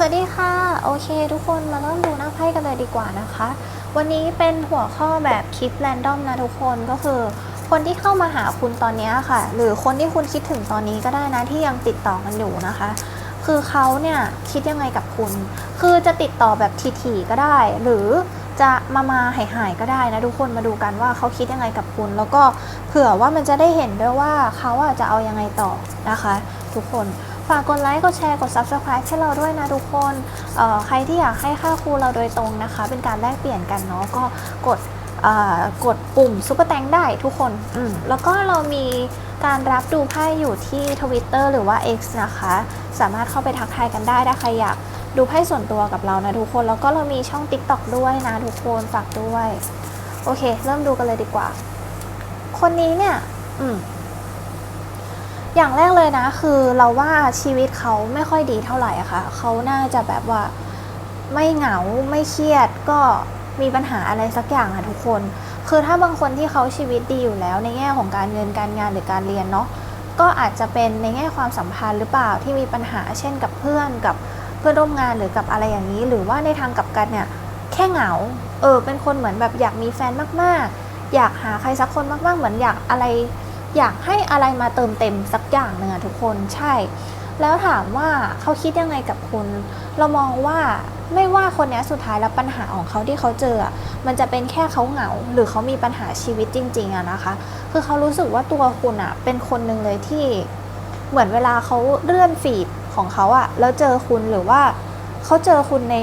สวัสดีค่ะ โอเค ทุกคนมาเริ่มดูหน้าไพ่กันเลยดีกว่านะคะ วันนี้เป็นหัวข้อแบบคลิปแรนดอมนะทุกคนก็คือ คนที่เข้ามาหาคุณตอนนี้ค่ะ หรือคนที่คุณคิดถึงตอนนี้ก็ได้นะที่ยังติดต่อกันอยู่นะคะ คือเขาเนี่ยคิดยังไงกับคุณ คือจะติดต่อแบบทีๆก็ได้ หรือจะมามาหายหายๆก็ได้นะทุกคนมาดูกันว่าเขาคิดยังไงกับคุณ แล้วก็เผื่อว่ามันจะได้เห็นด้วยว่าเขาอะจะเอายังไงต่อนะคะ ทุกคน ฝากกดไลค์ กดแชร์ กด Subscribe ให้เราด้วยนะทุกคนเอ่อใครที่อยากให้ค่าครูเราโดยตรงนะคะ เป็นการแลกเปลี่ยนกันเนาะ ก็กดเอ่อกดปุ่มซุปเปอร์แตงได้ทุกคนอืมแล้วก็เรามีการรับดูไพ่อยู่ที่ Twitter หรือว่า X นะคะ สามารถเข้าไปทักทายกันได้ถ้าใครอยากดูไพ่ส่วนตัวกับเรานะทุกคน แล้วก็เรามีช่อง TikTok ด้วยนะทุกคนฝากด้วย โอเค เริ่มดูกันเลยดีกว่า คนนี้เนี่ย อืม อย่างแรกเลยนะ คือเราว่าชีวิตเขาไม่ค่อยดีเท่าไหร่อะค่ะเขาน่าจะแบบว่าไม่เหงาไม่เครียดก็มีปัญหาอะไรสักอย่างอะทุกคน คือถ้าบางคนที่เขาชีวิตดีอยู่แล้ว ในแง่ของการเงินการงานหรือการเรียนเนาะก็อาจจะเป็นในแง่ความสัมพันธ์หรือเปล่าที่มีปัญหาเช่นกับเพื่อนกับเพื่อนร่วมงานหรือกับอะไรอย่างนี้ หรือว่าในทางกลับกันเนี่ยแค่เหงาเออเป็นคนเหมือนแบบอยากมีแฟนมากๆ อยากหาใครสักคนมากๆ เหมือนอยากอะไร อยากให้อะไรมาเติมเต็มสักอย่างหนึ่งอะทุกคนใช่ แล้วถามว่าเขาคิดยังไงกับคุณ เรามองว่าไม่ว่าคนนี้สุดท้ายแล้วปัญหาของเขาที่เขาเจอ มันจะเป็นแค่เขาเหงา หรือเขามีปัญหาชีวิตจริง ๆอะนะคะ คือเขารู้สึกว่าตัวคุณอะเป็นคนหนึ่งเลยที่เหมือนเวลาเขาเลื่อนฟีดของเขาอะแล้วเจอคุณหรือว่าเขาเจอคุณใน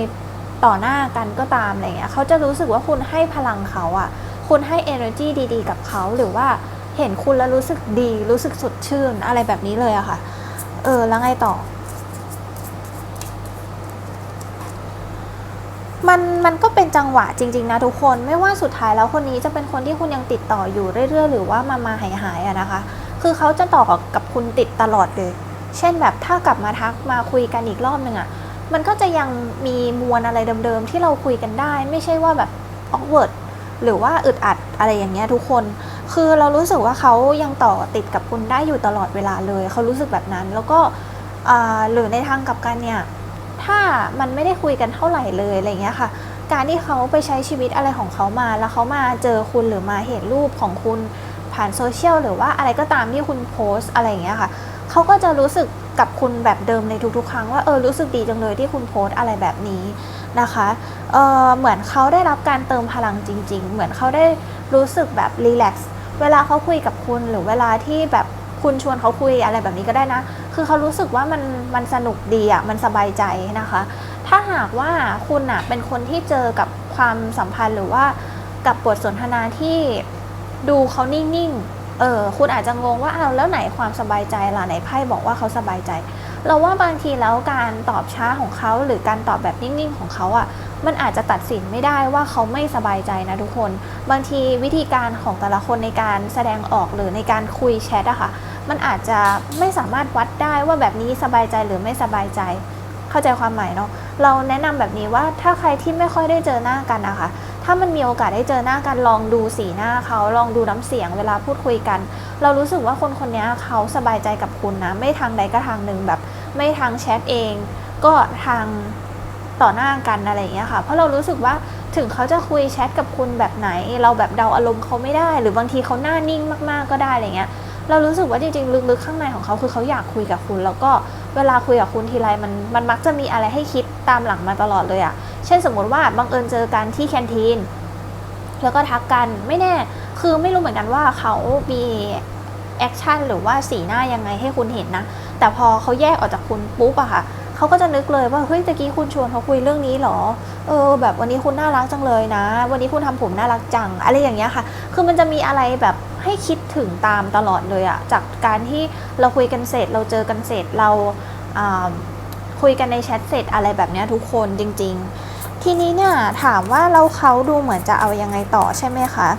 ต่อหน้ากันก็ตามอะไรเงี้ยเขาจะรู้สึกว่าคุณให้พลังเขาอะคุณให้ energy ดี ๆ กับเขาหรือว่า เห็นคุณแล้วรู้สึกดี รู้สึกสดชื่น อะไรแบบนี้เลยอะค่ะ เออ แล้วไงต่อ มันมันก็เป็นจังหวะจริง ๆ นะทุกคนไม่ว่าสุดท้ายแล้วคนนี้จะเป็นคนที่คุณยังติดต่ออยู่เรื่อย ๆ หรือว่ามามาหายหายๆอะนะคะ คือเขาจะต่อกับคุณติดตลอดเลย เช่นแบบถ้ากลับมาทักมาคุยกันอีกรอบหนึ่งอะมันก็จะยังมีมวลอะไรเดิมๆที่เราคุยกันได้ ไม่ใช่ว่าแบบ awkward หรือว่าอึดอัดอะไรอย่างเงี้ยทุกคน คือเรารู้สึกว่าเขายังต่อติดกับคุณได้อยู่ตลอดเวลาเลย เขารู้สึกแบบนั้น แล้วก็หรือในทางกลับกันเนี่ย ถ้ามันไม่ได้คุยกันเท่าไหร่เลยอะไรเงี้ยค่ะ การที่เขาไปใช้ชีวิตอะไรของเขามา แล้วเขามาเจอคุณหรือมาเห็นรูปของคุณผ่านโซเชียลหรือว่าอะไรก็ตามที่คุณโพสต์อะไรอย่างเงี้ยค่ะ เขาก็จะรู้สึกกับคุณแบบเดิมในทุกๆ ครั้งว่าเออรู้สึกดีจังเลยที่คุณโพสต์อะไรแบบนี้นะคะเออเหมือนเขาได้รับการเติมพลังจริง ๆ เหมือนเขาได้รู้สึกแบบรีแลกซ์ เวลาเขาคุยกับคุณหรือเวลาที่แบบคุณชวนเขาคุยอะไรแบบนี้ก็ได้นะ คือเขารู้สึกว่ามันมันสนุกดีอะมันสบายใจนะคะ ถ้าหากว่าคุณอะเป็นคนที่เจอกับความสัมพันธ์หรือว่ากับบทสนทนาที่ดูเขานิ่งๆ เออคุณอาจจะงงว่าเอาแล้วไหนความสบายใจล่ะไหนไพ่บอกว่าเขาสบายใจ เราว่าบางทีแล้วการตอบช้าของเขาหรือการตอบแบบนิ่งๆของเขาอะ มันอาจจะตัดสินไม่ได้ว่าเขาไม่สบายใจนะทุกคน บางทีวิธีการของแต่ละคนในการแสดงออกหรือในการคุยแชทอะค่ะ มันอาจจะไม่สามารถวัดได้ว่าแบบนี้สบายใจหรือไม่สบายใจ เข้าใจความหมายเนาะ เราแนะนำแบบนี้ว่าถ้าใครที่ไม่ค่อยได้เจอหน้ากันนะคะถ้ามันมีโอกาสได้เจอหน้ากันลองดูสีหน้าเขาลองดูน้ำเสียงเวลาพูดคุยกัน เรารู้สึกว่าคนคนนี้เขาสบายใจกับคุณนะ ไม่ทางใดก็ทางหนึ่งแบบ ไม่ทางแชทเอง ก็ทาง ต่อหน้ากันอะไรอย่างเงี้ยค่ะ เพราะเรารู้สึกว่าถึงเขาจะคุยแชทกับคุณแบบไหน เราแบบเดาอารมณ์เขาไม่ได้ หรือบางทีเขาหน้านิ่งมากๆก็ได้อะไรเงี้ยเรารู้สึกว่าจริงๆลึกๆข้างในของเขาคือเขาอยากคุยกับคุณ แล้วก็เวลาคุยกับคุณทีไรมันมันมักจะมีอะไรให้คิดตามหลังมาตลอดเลยอะเช่นสมมติว่าบังเอิญเจอกันที่แคนทีนแล้วก็ทักกันไม่แน่ คือไม่รู้เหมือนกันว่าเขามีแอคชั่นหรือว่าสีหน้ายังไงให้คุณเห็นนะ แต่พอเขาแยกออกจากคุณปุ๊บอะค่ะ เขาก็จะนึกเลยว่าเฮ้ยตะกี้คุณชวนเขาคุยเรื่องนี้เหรอ เออ แบบวันนี้คุณน่ารักจังเลยนะ วันนี้คุณทำผมน่ารักจัง อะไรอย่างเงี้ยค่ะ คือมันจะมีอะไรแบบให้คิดถึงตามตลอดเลยอะจากการที่เราคุยกันเสร็จ เราเจอกันเสร็จเราอ่าคุยกันในแชทเสร็จอะไรแบบเนี้ยทุกคนจริง ๆ ทีนี้เนี่ยถามว่าเราเขาดูเหมือนจะเอายังไงต่อใช่ไหมคะ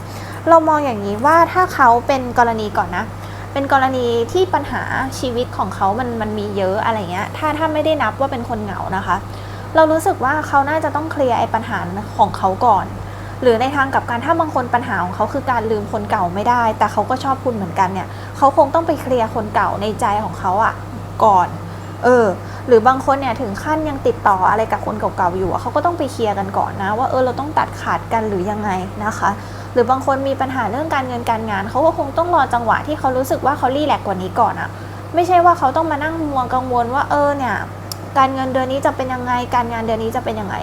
เรามองอย่างนี้ว่าถ้าเขาเป็นกรณีก่อนนะ เป็นกรณีที่ปัญหาชีวิตของเขามันมันมีเยอะอะไรเงี้ย ถ้าถ้าไม่ได้นับว่าเป็นคนเหงานะคะ เรารู้สึกว่าเขาน่าจะต้องเคลียร์ไอ้ปัญหาของเขาก่อน หรือในทางกลับการถ้าบางคนปัญหาของเขาคือการลืมคนเก่าไม่ได้ แต่เขาก็ชอบคุณเหมือนกันเนี่ย เขาคงต้องไปเคลียร์คนเก่าในใจของเขาอะก่อน เออ หรือบางคนเนี่ยถึงขั้นยังติดต่ออะไรกับคนเก่าๆอยู่เขาก็ต้องไปเคลียร์กันก่อนนะ ว่าเออเราต้องตัดขาดกันหรือยังไงนะคะ หรือบางคนมีปัญหาเรื่องการเงินการงานเขาก็คงต้องรอจังหวะที่เขารู้สึกว่าเขารีแลกกว่านี้ก่อนอะไม่ใช่ว่าเขาต้องมานั่งมัวกังวลว่าเออเนี่ยการเงินเดือนนี้จะเป็นยังไง การงานเดือนนี้จะเป็นยังไง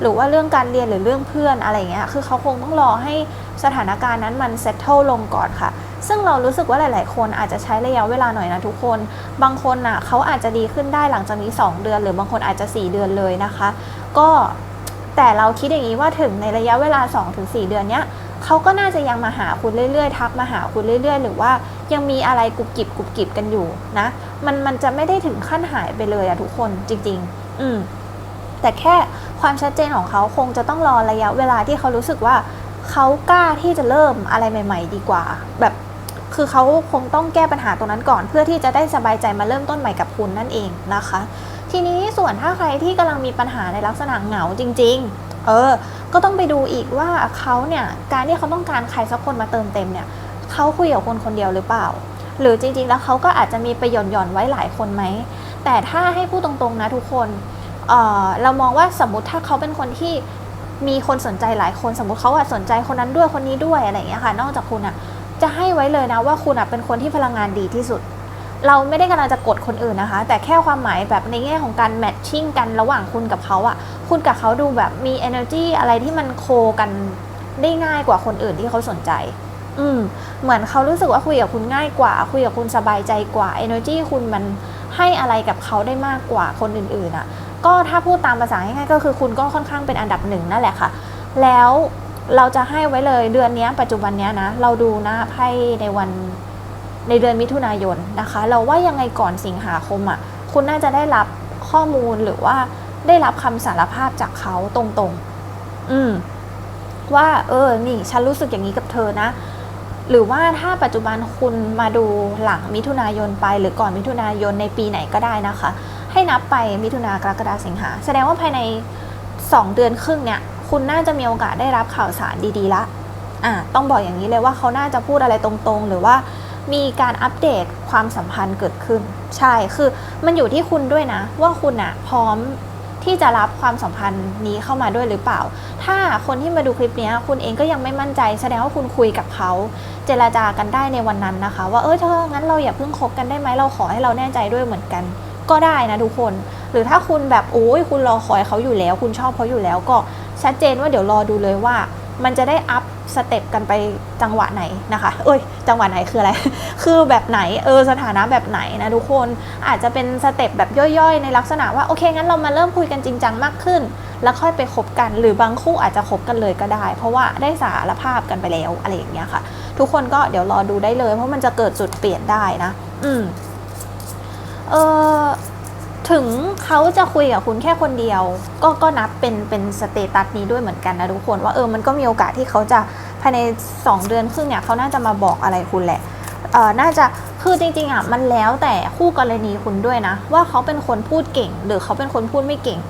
หรือว่าเรื่องการเรียนหรือเรื่องเพื่อนอะไรเงี้ย คือเขาคงต้องรอให้สถานการณ์นั้นมันเซตเทิลลงก่อนค่ะ ซึ่งเรารู้สึกว่าหลาย ๆ คนอาจจะใช้ระยะเวลาหน่อยนะทุกคน บางคนน่ะเขาอาจจะดีขึ้นได้หลังจากนี้ 2 เดือน หรือบางคนอาจจะ 4 เดือนเลยนะคะ ก็แต่เราคิดอย่างนี้ว่าถึงในระยะเวลา 2-4 เดือนเนี้ย เขาก็น่าจะยังมาหาคุณเรื่อยๆ ทักมาหาคุณเรื่อย ๆ หรือว่ายังมีอะไรกุบกิบกุบกิบกันอยู่นะ มันมันจะไม่ได้ถึงขั้นหายไปเลยอะทุกคนจริง ๆ อืมแต่แค่ความชัดเจนของเขาคงจะต้องรอระยะเวลาที่เขารู้สึกว่าเขากล้าที่จะเริ่มอะไรใหม่ ๆ ดีกว่า แบบคือเขาคงต้องแก้ปัญหาตรงนั้นก่อน เพื่อที่จะได้สบายใจมาเริ่มต้นใหม่กับคุณนั่นเองนะคะ ทีนี้ส่วนถ้าใครที่กำลังมีปัญหาในลักษณะเหงาจริง ๆ เออ ก็ต้องไปดูอีกว่าเขาเนี่ยการที่เขาต้องการใครสักคนมาเติมเต็มเนี่ยเขาคุยกับคนคนเดียวหรือเปล่า หรือจริงๆแล้วเขาก็อาจจะมีไปหย่อนหย่อนไว้หลายคนไหมแต่ถ้าให้พูดตรงๆนะทุกคนเออเรามองว่าสมมติถ้าเขาเป็นคนที่มีคนสนใจหลายคนสมมติเขาอะสนใจคนนั้นด้วยคนนี้ด้วยอะไรอย่างเงี้ยค่ะ นอกจากคุณอะจะให้ไว้เลยนะว่าคุณอะเป็นคนที่พลังงานดีที่สุด เราไม่ได้กำลังจะกดคนอื่นนะคะ แต่แค่ความหมายแบบในแง่ของการแมทชิ่งกันระหว่างคุณกับเขาอะคุณกับเขาดูแบบมี energy อะไรที่มันโคกันได้ง่ายกว่าคนอื่นที่เขาสนใจ อืม เหมือนเขารู้สึกว่าคุยกับคุณง่ายกว่า คุยกับคุณสบายใจกว่า energy คุณมันให้อะไรกับเขาได้มากกว่าคนอื่นๆอะก็ถ้าพูดตามภาษาง่ายๆก็คือคุณก็ค่อนข้างเป็นอันดับหนึ่งนั่นแหละค่ะ แล้วเราจะให้ไว้เลยเดือนนี้ปัจจุบันนี้นะ เราดูนะไพ่ในวัน ในเดือนมิถุนายนนะคะ เราว่ายังไงก่อนสิงหาคมอะ่ะคุณน่าจะได้รับข้อมูลหรือว่าได้รับคำสารภาพจากเขาตรงๆ อืม ว่า เออ นี่ ฉันรู้สึกอย่างนี้กับเธอนะ หรือว่าถ้าปัจจุบันคุณมาดูหลังมิถุนายนไป หรือก่อนมิถุนายนในปีไหนก็ได้นะคะ ให้นับไปมิถุนากรกฎาสิงหา แสดงว่าภายใน 2 เดือนครึ่งเนี่ย คุณน่าจะมีโอกาสได้รับข่าวสารดีๆละ อะต้องบอกอย่างนี้เลยว่าเขาน่าจะพูดอะไรตรงๆ หรือว่า มีการอัปเดตความสัมพันธ์เกิดขึ้น ใช่คือมันอยู่ที่คุณด้วยนะ ว่าคุณอะพร้อมที่จะรับความสัมพันธ์นี้เข้ามาด้วยหรือเปล่า ถ้าคนที่มาดูคลิปนี้คุณเองก็ยังไม่มั่นใจ แสดงว่าคุณคุยกับเขา เจรจากันได้ในวันนั้นนะคะ ว่าเออเธองั้นเราอย่าเพิ่งคบกันได้ไหมเราขอให้เราแน่ใจด้วยเหมือนกัน ก็ได้นะทุกคน หรือถ้าคุณแบบโอ้ยคุณรอคอยเขาอยู่แล้ว คุณชอบเขาอยู่แล้วก็ชัดเจนว่าเดี๋ยวรอดูเลยว่า มันจะได้อัพสเต็ปกันไปจังหวะไหนนะคะ เอ้ย จังหวะไหนคืออะไร คือแบบไหน เออ สถานะแบบไหนนะทุกคน อาจจะเป็นสเต็ปแบบย่อยๆ ในลักษณะว่า โอเค งั้นเรามาเริ่มคุยกันจริงจังมากขึ้น แล้วค่อยไปคบกัน หรือบางคู่อาจจะคบกันเลยก็ได้ เพราะว่าได้สารภาพกันไปแล้วอะไรอย่างเงี้ยค่ะ ทุกคนก็เดี๋ยวรอดูได้เลย เพราะมันจะเกิดจุดเปลี่ยนได้นะ อืม เออ ถึงเขาจะคุยกับคุณแค่คนเดียว ก็ก็นับเป็นเป็นสเตตัสนี้ด้วยเหมือนกันนะทุกคนว่าเออมันก็มีโอกาสที่เขาจะภายใน 2 เดือนครึ่งเนี่ยเขาน่าจะมาบอกอะไรคุณแหละเออน่าจะคือจริงๆอะมันแล้วแต่คู่กรณีคุณด้วยนะ ว่าเขาเป็นคนพูดเก่ง หรือเขาเป็นคนพูดไม่เก่ง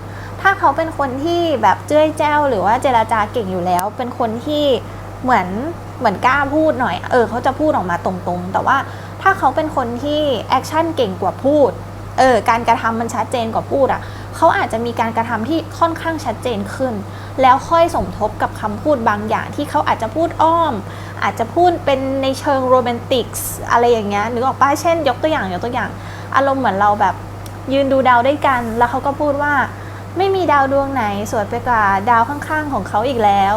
ถ้าเขาเป็นคนที่แบบเจ้ยแจ้วหรือว่าเจราจาเก่งอยู่แล้ว เป็นคนที่เหมือนเหมือนกล้าพูดหน่อย เออเขาจะพูดออกมาตรงๆ แต่ว่าถ้าเขาเป็นคนที่แอคชั่นเก่งกว่าพูด เออการกระทำมันชัดเจนกว่าพูดอะ่ะเขาอาจจะมีการกระทำที่ค่อนข้างชัดเจนขึ้น แล้วค่อยสมทบกับคำพูดบางอย่างที่เขาอาจจะพูดอ้อม อาจจะพูดเป็นในเชิงโรแมนติกส์อะไรอย่างเงี้ยนึกออกป้าเช่น ยกตัวอย่างยกตัวอย่าง อารมณ์เหมือนเราแบบยืนดูดาวด้วยกัน แล้วเขาก็พูดว่า ไม่มีดาวดวงไหนสวยไปกว่าดาวข้างๆของเขาอีกแล้ว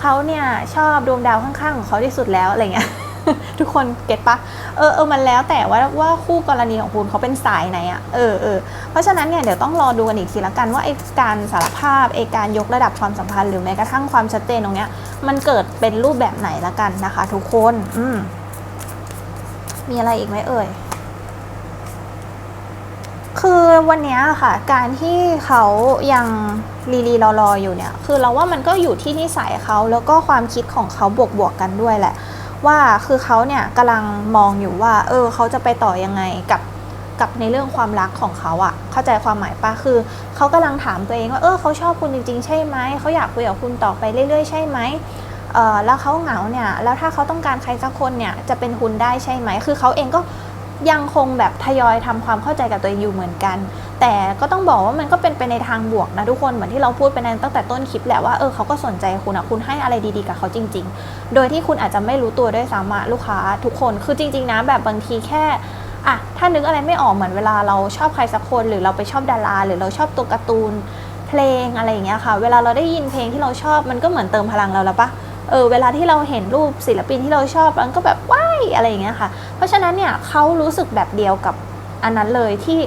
เขาเนี่ยชอบดวงดาวข้างๆของเขาที่สุดแล้วอะไรเงี้ย ทุกคนเก็ตปะเออเออมันแล้วแต่ว่าว่าคู่กรณีของคุณเขาเป็นสายไหนอะเออเออเพราะฉะนั้นเนี่ยเดี๋ยวต้องรอดูกันอีกทีละกันว่าไอ้การสารภาพไอ้การยกระดับความสัมพันธ์หรือแม้กระทั่งความชัดเจนตรงเนี้ยมันเกิดเป็นรูปแบบไหนละกันนะคะ ทุกคนอืมมีอะไรอีกไหมเอ่ยคือวันนี้ค่ะ การที่เขายังรีรีรอรออยู่เนี่ย คือเราว่ามันก็อยู่ที่นิสัยเขาแล้วก็ความคิดของเขาบวกบวกๆกันด้วยแหละ ว่าคือเขาเนี่ยกำลังมองอยู่ว่า เออเขาจะไปต่อยังไงกับกับในเรื่องความรักของเขาอะเข้าใจความหมายปะคือเขากำลังถามตัวเองว่า เออเขาชอบคุณจริง ๆ ใช่ไหม เขาอยากคุยกับคุณต่อไปเรื่อย ๆ ใช่ไหมเออแล้วเขาเหงาเนี่ย แล้วถ้าเขาต้องการใครสักคนเนี่ย จะเป็นคุณได้ใช่ไหม คือเขาเองก็ ยังคงแบบทยอยทำความเข้าใจกับตัวเองอยู่เหมือนกัน แต่ก็ต้องบอกว่ามันก็เป็นไปในทางบวกนะทุกคนเหมือนที่เราพูดไปในตั้งแต่ต้นคลิปแหละว่าเออเขาก็สนใจคุณอะคุณให้อะไรดีๆกับเขาจริง ๆ โดยที่คุณอาจจะไม่รู้ตัวด้วยซ้ำอะลูกค้าทุกคนคือจริง ๆ นะ แบบบางทีแค่อะถ้านึกอะไรไม่ออกเหมือนเวลาเราชอบใครสักคน หรือเราไปชอบดารา หรือเราชอบตัวการ์ตูนเพลงอะไรอย่างเงี้ยค่ะ เวลาเราได้ยินเพลงที่เราชอบมันก็เหมือนเติมพลังเราแล้วปะเออเวลาที่เราเห็นรูปศิลปินที่เราชอบมันก็แบบว้า อะไรอย่างเงี้ยค่ะ เพราะฉะนั้นเนี่ยเขารู้สึกแบบเดียวกับอันนั้นเลยที่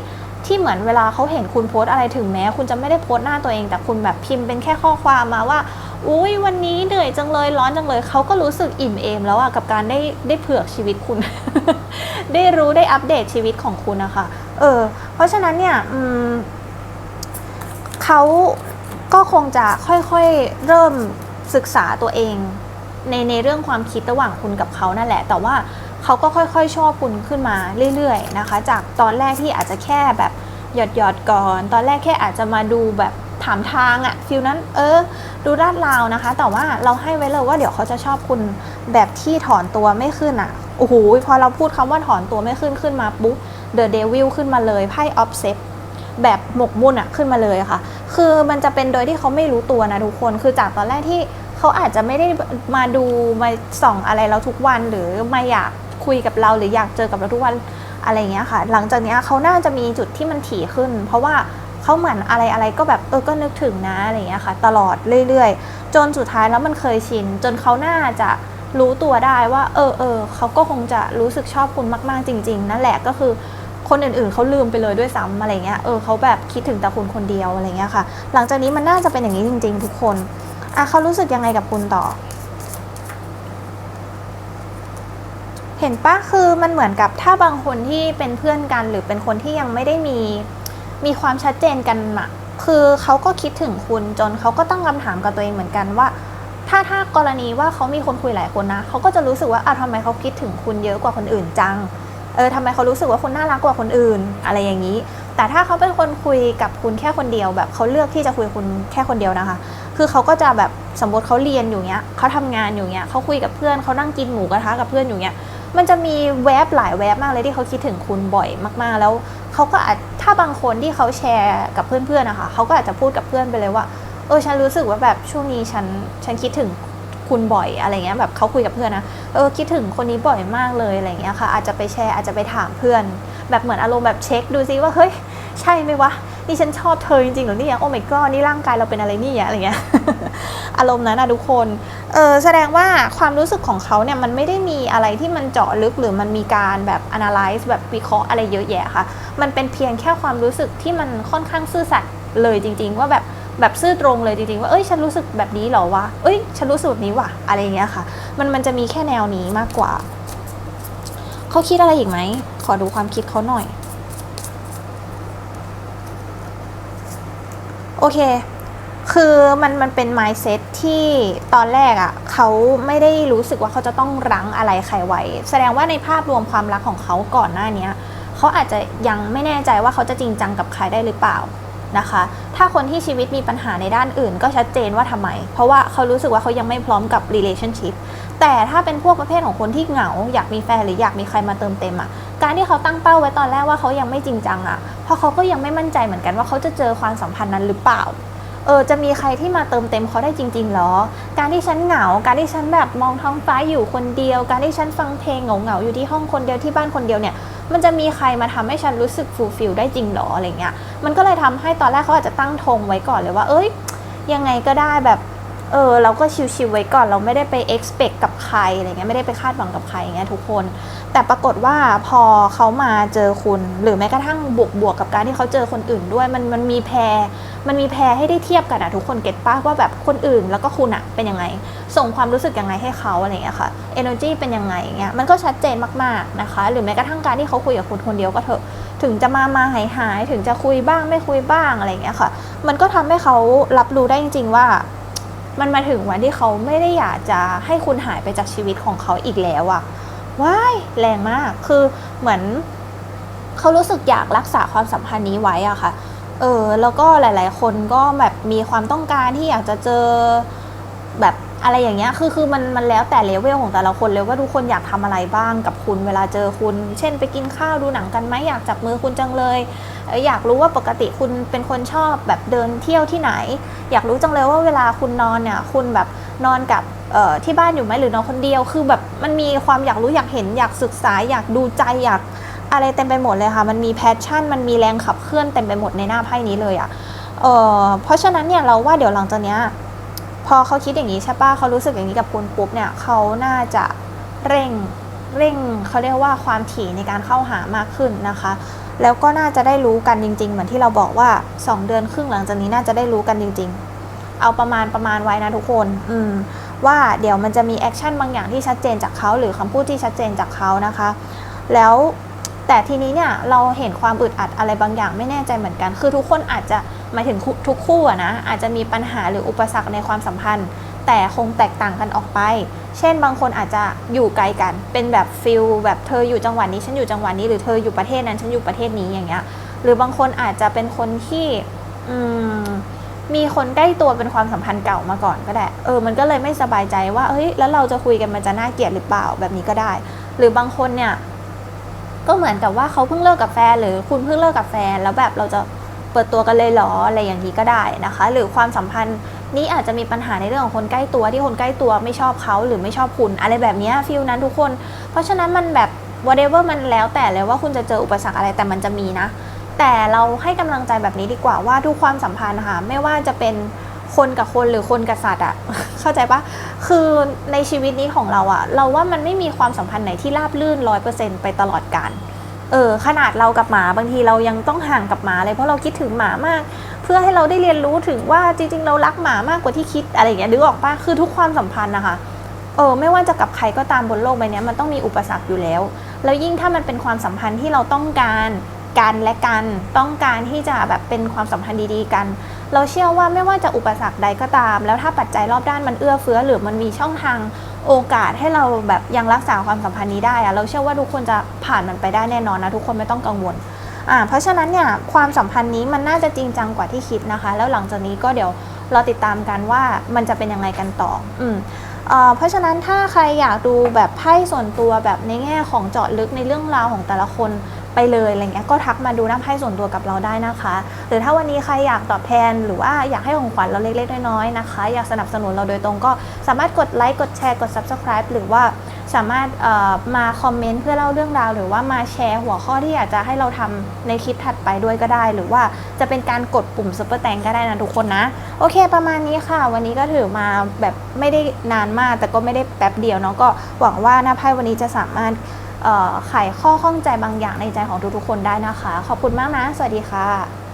ที่เหมือนเวลาเขาเห็นคุณโพสต์อะไรถึงแม้ คุณจะไม่ได้โพสต์หน้าตัวเอง แต่คุณแบบพิมพ์เป็นแค่ข้อความมาว่า อุ้ยวันนี้เหนื่อยจังเลยร้อนจังเลยเขาก็รู้สึกอิ่มเอมแล้วอะกับการได้ได้เผือกชีวิตคุณ ได้รู้ได้อัปเดตชีวิตของคุณนะคะ เออ เพราะฉะนั้นเนี่ยอืมเขาก็คงจะค่อยๆเริ่มศึกษาตัวเอง ในในเรื่องความคิดระหว่างคุณกับเขานั่นแหละ แต่ว่าเขาก็ค่อยๆ ชอบคุณขึ้นมาเรื่อยๆนะคะ จากตอนแรกที่อาจจะแค่แบบหยอดหยอดก่อน ตอนแรกแค่อาจจะมาดูแบบถามทางอะฟิลนั้นเออ ดูลาดราวนะคะ แต่ว่าเราให้ไว้เลยว่าเดี๋ยวเขาจะชอบคุณแบบที่ถอนตัวไม่ขึ้นอะโอ้โหพอเราพูดคำว่าถอนตัวไม่ขึ้นขึ้นมาปุ๊บเดอะเดวิลขึ้นมาเลยไพ่ออฟเซปแบบหมกมุ่นอะขึ้นมาเลยค่ะ คือมันจะเป็นโดยที่เขาไม่รู้ตัวนะทุกคน คือจากตอนแรกที่ เขาอาจจะไม่ได้มาดูมาส่องอะไรเราทุกวันหรือมาอยากคุยกับเราหรืออยากเจอกับเราทุกวันอะไรเงี้ยค่ะ หลังจากนี้เขาน่าจะมีจุดที่มันถี่ขึ้น เพราะว่าเขาเหมือนอะไรอะไรก็แบบเออก็นึกถึงนะอะไรเงี้ยค่ะ ตลอดเรื่อยๆ จนสุดท้ายแล้วมันเคยชิน จนเขาน่าจะรู้ตัวได้ว่า เออเออเขาก็คงจะรู้สึกชอบคุณมาก ๆ จริง ๆ นั่นแหละก็คือคนอื่นๆเขาลืมไปเลยด้วยซ้ำอะไรเงี้ยเออเขาแบบคิดถึงแต่คุณคนเดียวอะไรเงี้ยค่ะ หลังจากนี้มันน่าจะเป็นอย่างนี้จริง ๆ ทุกคน อะเขารู้สึกยังไงกับคุณต่อ เห็นปะคือมันเหมือนกับถ้าบางคนที่เป็นเพื่อนกัน หรือเป็นคนที่ยังไม่ได้มีมีความชัดเจนกันอะคือเขาก็คิดถึงคุณจนเขาก็ตั้งคำถามกับตัวเองเหมือนกันว่า ถ้าถ้ากรณีว่าเขามีคนคุยหลายคนนะเขาก็จะรู้สึกว่าอะทำไมเขาคิดถึงคุณเยอะกว่าคนอื่นจังเออทำไมเขารู้สึกว่าคุณน่ารักกว่าคนอื่น อะไรอย่างนี้ แต่ถ้าเขาเป็นคนคุยกับคุณแค่คนเดียวแบบเขาเลือกที่จะคุยกับคุณแค่คนเดียวนะคะ คือเขาก็จะแบบสมมติเขาเรียนอยู่เงี้ยเขาทำงานอยู่เงี้ยเขาคุยกับเพื่อนเขานั่งกินหมูกระทะกับเพื่อนอยู่เงี้ยมันจะมีแวบหลายแวบมากเลยที่เขาคิดถึงคุณบ่อยมากๆ แล้วเขาก็อาจถ้าบางคนที่เขาแชร์กับเพื่อนๆนะคะเขาก็อาจจะพูดกับเพื่อนไปเลยว่าเออฉันรู้สึกว่าแบบช่วงนี้ฉันฉันคิดถึงคุณบ่อยอะไรเงี้ยแบบเขาคุยกับเพื่อนนะเออคิดถึงคนนี้บ่อยมากเลยอะไรเงี้ยค่ะ อาจจะไปแชร์อาจจะไปถามเพื่อน แบบเหมือนอารมณ์แบบเช็คดูซิว่าเฮ้ยใช่ไหมวะ นี่ฉันชอบเธอจริงๆหรือเนี่ยโอ้ my god นี่ร่างกายเราเป็นอะไรนี่อะไรเงี้ยอารมณ์นั้นนะทุกคนเออแสดงว่าความรู้สึกของเขาเนี่ยมันไม่ได้มีอะไรที่มันเจาะลึกหรือมันมีการแบบ analyze แบบวิเคราะห์อะไรเยอะแยะค่ะ มันเป็นเพียงแค่ความรู้สึกที่มันค่อนข้างซื่อสัตย์เลยจริง ๆ ว่าแบบแบบซื่อตรงเลยจริงๆว่า เอ้ย ฉันรู้สึกแบบนี้หรอวะ เอ้ย ฉันรู้สึกแบบนี้ว่ะอะไรเงี้ยค่ะ มันมันจะมีแค่แนวนี้มากกว่า เขาคิดอะไรอีกไหม ขอดูความคิดเขาหน่อย โอเค คือมันมันเป็น mindset ที่ตอนแรกอะ่ะเขาไม่ได้รู้สึกว่าเขาจะต้องรั้งอะไรใครไว้ แสดงว่าในภาพรวมความรักของเขาก่อนหน้านี้เขาอาจจะยังไม่แน่ใจว่าเขาจะจริงจังกับใครได้หรือเปล่านะคะ ถ้าคนที่ชีวิตมีปัญหาในด้านอื่น ก็ชัดเจนว่าทำไม เพราะว่าเขารู้สึกว่าเขายังไม่พร้อมกับ relationship แต่ถ้าเป็นพวกประเภทของคนที่เหงา อยากมีแฟนหรืออยากมีใครมาเติมเต็มอะ่ะ การที่เขาตั้งเป้าไว้ตอนแรกว่าเขายังไม่จริงจังอะ่ะ เพราะเขาก็ยังไม่มั่นใจเหมือนกันว่าเขาจะเจอความสัมพันธ์นั้นหรือเปล่า เออจะมีใครที่มาเติมเต็มเขาได้จริงๆหรอ การที่ฉันเหงา การที่ฉันแบบมองท้องฟ้าอยู่คนเดียว การที่ฉันฟังเพลงเหงาๆอยู่ที่ห้องคนเดียวที่บ้านคนเดียวเนี่ย มันจะมีใครมาทำให้ฉันรู้สึกฟูลฟิลได้จริงหรออะไรเงี้ย มันก็เลยทำให้ตอนแรกเขาอาจจะตั้งธงไว้ก่อนเลยว่า เอ้ย ยังไงก็ได้แบบ เออเราก็ชิวๆไว้ก่อนเราไม่ได้ไป expect กับใครอะไรเงี้ยไม่ได้ไปคาดหวังกับใครอย่างเงี้ยทุกคน แต่ปรากฏว่าพอเขามาเจอคุณ หรือแม้กระทั่งบวกบวกกับการที่เขาเจอคนอื่นด้วย มันมันมีแพรมันมีแพรให้ได้เทียบกันอะทุกคนเก็ตป้าว่าแบบคนอื่นแล้วก็คุณอะเป็นยังไง ส่งความรู้สึกยังไงให้เขาอะไรเงี้ยค่ะ energy เป็นยังไงเงี้ยมันก็ชัดเจนมากๆนะคะ หรือแม้กระทั่งการที่เขาคุยกับคุณคนเดียวก็เถอะถึงจะมามาหายหายถึงจะคุยบ้างไม่คุยบ้างอะไรเงี้ยค่ะ มันก็ทำให้เขารับรู้ได้จริง ๆ ว่า มันมาถึงวันที่เขาไม่ได้อยากจะให้คุณหายไปจากชีวิตของเขาอีกแล้วอะว้ายแรงมากคือเหมือนเขารู้สึกอยากรักษาความสัมพันธ์นี้ไว้อะค่ะ เออ แล้วก็หลาย ๆ คนก็แบบมีความต้องการที่อยากจะเจอแบบ อะไรอย่างเงี้ยคือคือมันมันแล้วแต่เลเวลของแต่ละคนเลยว่าทุกคนอยากทำอะไรบ้างกับคุณเวลาเจอคุณ เช่นไปกินข้าวดูหนังกันไหมอยากจับมือคุณจังเลย อยากรู้ว่าปกติคุณเป็นคนชอบแบบเดินเที่ยวที่ไหน อยากรู้จังเลยว่าเวลาคุณนอนเนี่ยคุณแบบนอนกับที่บ้านอยู่ไหมหรือนอนคนเดียวคือแบบมันมีความอยากรู้อยากเห็นอยากศึกษาอยากดูใจอยากอะไรเต็มไปหมดเลยค่ะ มันมีแพชชั่น มันมีแรงขับเคลื่อนเต็มไปหมดในหน้าไพ่นี้เลยอะ่ะเเพราะฉะนั้นเนี่ยเราว่าเดี๋ยวหลังจากเนี้ย พอเขาคิดอย่างนี้ใช่ปะเขารู้สึกอย่างนี้กับคุณปุ๊บเนี่ยเขาน่าจะเร่งเร่งเขาเรียกว่าความถี่ในการเข้าหามากขึ้นนะคะ แล้วก็น่าจะได้รู้กันจริง ๆ เหมือนที่เราบอกว่า 2 เดือนครึ่งหลังจากนี้น่าจะได้รู้กันจริง ๆ เอาประมาณประมาณไว้นะทุกคน อืมว่าเดี๋ยวมันจะมีแอคชั่นบางอย่างที่ชัดเจนจากเขาหรือคำพูดที่ชัดเจนจากเขานะคะ แล้วแต่ทีนี้เนี่ยเราเห็นความอึดอัดอะไรบางอย่างไม่แน่ใจเหมือนกัน คือทุกคนอาจจะ หมายถึงทุกคู่อะนะอาจจะมีปัญหาหรืออุปสรรคในความสัมพันธ์ แต่คงแตกต่างกันออกไป เช่น บางคนอาจจะอยู่ไกลกัน เป็นแบบฟิลแบบเธออยู่จังหวัดนี้ฉันอยู่จังหวัดนี้หรือเธออยู่ประเทศนั้นฉันอยู่ประเทศนี้อย่างเงี้ยหรือบางคนอาจจะเป็นคนที่อืมมีคนใกล้ตัวเป็นความสัมพันธ์เก่ามาก่อนก็ได้ เออ มันก็เลยไม่สบายใจว่า เฮ้ย แล้วเราจะคุยกันมันจะน่าเกลียดหรือเปล่าแบบนี้ก็ได้ หรือบางคนเนี่ย ก็เหมือนกับว่าเขาเพิ่งเลิกกับแฟนหรือคุณเพิ่งเลิกกับแฟนแล้วแบบเราจะ เปิดตัวกันเลยเหรออะไรอย่างนี้ก็ได้นะคะ หรือความสัมพันธ์นี้อาจจะมีปัญหาในเรื่องของคนใกล้ตัวที่คนใกล้ตัวไม่ชอบเขาหรือไม่ชอบคุณอะไรแบบนี้ฟิลนั้นทุกคน เพราะฉะนั้นมันแบบ whatever มันแล้วแต่เลยว่าคุณจะเจออุปสรรคอะไรแต่มันจะมีนะ แต่เราให้กำลังใจแบบนี้ดีกว่าว่าทุกความสัมพันธ์ค่ะไม่ว่าจะเป็นคนกับคนหรือคนกับสัตว์อะเข้าใจปะคือในชีวิตนี้ของเราอะเราว่ามันไม่มีความสัมพันธ์ไหนที่ราบลื่นร้อยเปอร์เซ็นต์ไปตลอดกาล เออขนาดเรากับหมาบางทีเรายังต้องห่างกับหมาเลยเพราะเราคิดถึงหมามาก เพื่อให้เราได้เรียนรู้ถึงว่าจริง ๆ เรารักหมามากกว่าที่คิดอะไรอย่างเงี้ยนึกออกปะคือทุกความสัมพันธ์นะคะเออไม่ว่าจะกับใครก็ตามบนโลกใบนี้มันต้องมีอุปสรรคอยู่แล้ว แล้วยิ่งถ้ามันเป็นความสัมพันธ์ที่เราต้องการกันและกันต้องการที่จะแบบเป็นความสัมพันธ์ดีๆกัน เราเชื่อว่าไม่ว่าจะอุปสรรคใดก็ตาม แล้วถ้าปัจจัยรอบด้านมันเอื้อเฟื้อหรือมันมีช่องทาง โอกาสให้เราแบบยังรักษาความสัมพันธ์นี้ได้อะเราเชื่อว่าทุกคนจะผ่านมันไปได้แน่นอนนะทุกคนไม่ต้องกังวลอ่าเพราะฉะนั้นเนี่ยความสัมพันธ์นี้มันน่าจะจริงจังกว่าที่คิดนะคะ แล้วหลังจากนี้ก็เดี๋ยวเราติดตามกันว่ามันจะเป็นยังไงกันต่ออืมเอ่อเพราะฉะนั้นถ้าใครอยากดูแบบไพ่ส่วนตัวแบบในแง่ของเจาะลึกในเรื่องราวของแต่ละคน ไปเลยอะไรเงี้ยก็ทักมาดูหน้าไพ่ส่วนตัวกับเราได้นะคะ หรือถ้าวันนี้ใครอยากตอบแทนหรือว่าอยากให้ของขวัญเราเล็กๆน้อยๆนะคะ อยากสนับสนุนเราโดยตรงก็สามารถกดไลค์กดแชร์กด subscribe หรือว่าสามารถมาคอมเมนต์เพื่อเล่าเรื่องราว หรือว่ามาแชร์หัวข้อที่อยากจะให้เราทำในคลิปถัดไปด้วยก็ได้ หรือว่าจะเป็นการกดปุ่มซุปเปอร์แตงก็ได้นะทุกคนนะ โอเคประมาณนี้ค่ะ วันนี้ก็ถือมาแบบไม่ได้นานมาก แต่ก็ไม่ได้แป๊บเดียวเนาะก็หวังว่าหน้าไพ่วันนี้จะสามารถ ไขข้อข้องใจบางอย่างในใจของทุกๆคนได้นะคะ ขอบคุณมากนะ สวัสดีค่ะ